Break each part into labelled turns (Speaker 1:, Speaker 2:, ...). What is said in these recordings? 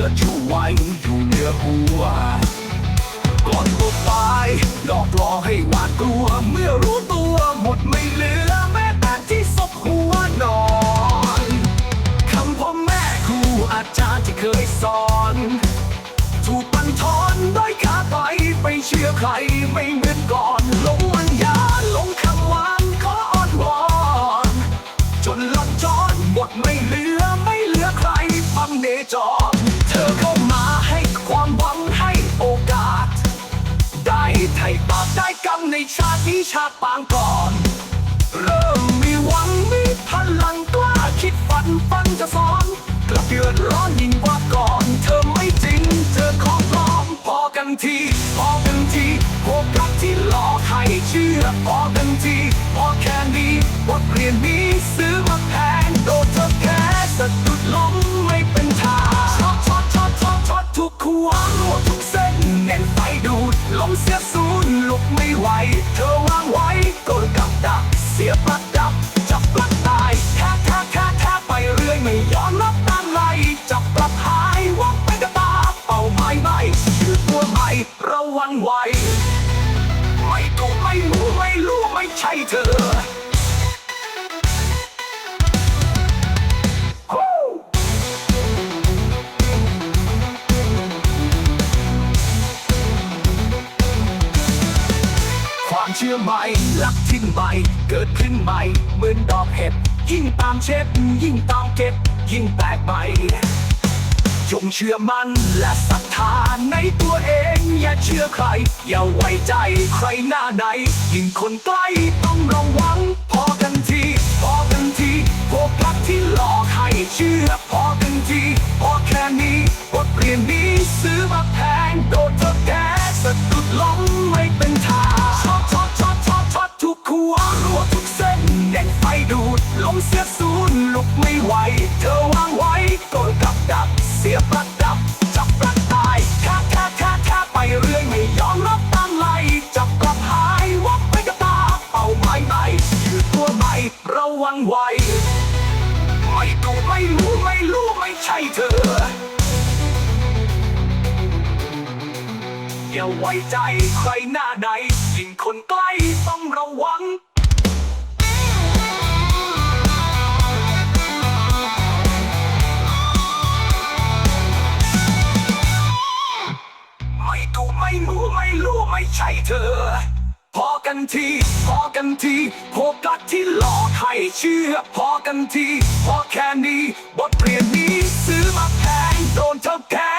Speaker 1: ไหวเชิดชูไว้อยู่เหนือหัว ก่อนตัวไปหลอกล่อให้หวาดกลัว เมื่อรู้ตัวหมดไม่เหลือแม้แต่ที่ศพหัวนอนคำพ่อแม่ครูอาจารย์ที่เคยสอน ถูกบันทอนด้อยขาไปไปเชื่อใครไม่ ชาตินี้ชาติปางก่อน เริ่มมีหวังมีพลังกล้าคิดฝันฝันจะสอน กลับเดือดร้อนยิ่งกว่าก่อน เธอไม่จริง เธอของปลอมพอกันทีพอกันทีพวกกับที่หลอกให้เชื่อพอกันทีพอแค่นี้บทเรียนนี้ซื้อมาแพงโดนเธอแค่สะดุดล้ม ใช่เธอความเชื่อใหม่หลักทิ้งใหม่เกิดขึ้นใหม่เหมือนดอกเห็ดยิ่งตามเช็ดยิ่งตามเก็บยิ่งแตกใหม่ จงเชื่อมั่นและศรัทธาในตัวเอง อย่าเชื่อใคร อย่าไว้ใจใครหน้าไหนยิ่งคนใกล้ต้องระวัง พอกันทีพอกันทีพวกพักที่หลอกให้เชื่อพอกันทีพอแค่นี้บทเรียนนี้ซื้อมาแพงโดนเธอแกสะดุดล้มไม่เป็นท่าช็อตช็อตช็อตช็อตช็อตทุกหัวรัวทุกเส้นแน่นไฟดูดลมเสียศูนย์ลุกไม่ไหว เธอวางไว้ อย่าไว้ใจใครหน้าไหนยิ่งคนใกล้ต้องระวังไม่ดูไม่รู้ไม่รู้ไม่ใช่เธอ พอกันทีพอกันทีพวกกัดที่หลอกให้เชื่อ พอกันที พอแค่นี้ บทเรียนนี้ซื้อมาแพงโดนเธอแพ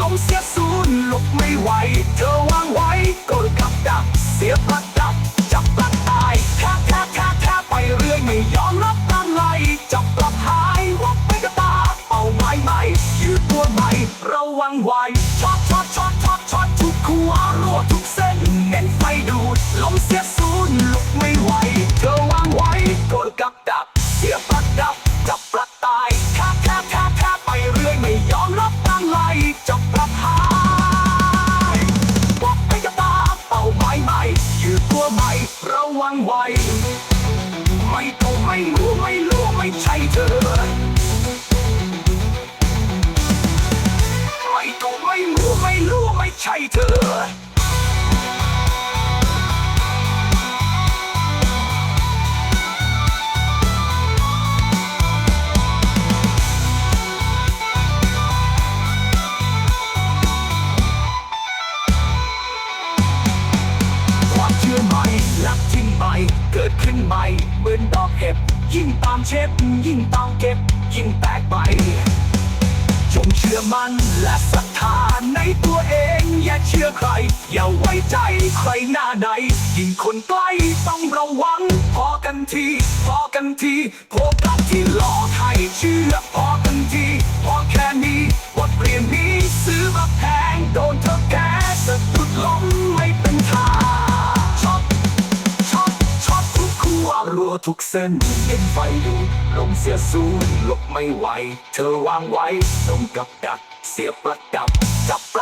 Speaker 1: ลมเสียศูนย์ลุกไม่ไหว เธอวางไว้กดกับดัก เสียประดับ จับปลักตายแค่แค่แค่แค่ไปเรื่อยไม่ยอมรับตามไล่จับปลักหายวับไปกับตาเป้าหมายใหม่ยืดตัวใหม่ระวังไว้ช็อตช็อตช็อตช็อตช็อตทุกหัวรัวทุกเส้นแน่นไฟดูดลมเสีย ใช่เธอ ความเชื่อใหม่หลักทิ้งใหม่เกิดขึ้นใหม่เหมือนดอกเห็บ ยิ่งตามเช็ดยิ่งตามเก็บ ยิ่งแตกใบ จงเชื่อมั่นและศรัทธาในตัวเอง อย่าเชื่อใคร อย่าไว้ใจใครหน้าไหนยิ่งคนใกล้ต้องระวัง พอกันทีพอกันทีพบกกับที่หลอกให้เชื่อพอกันทีพอแค่นี้บทเรียน ทุกเส้นเห็นไฟดูลมเสียสูนหลบไม่ไหว เธอวางไว้ตรงกับดัก เสียประดับจับประ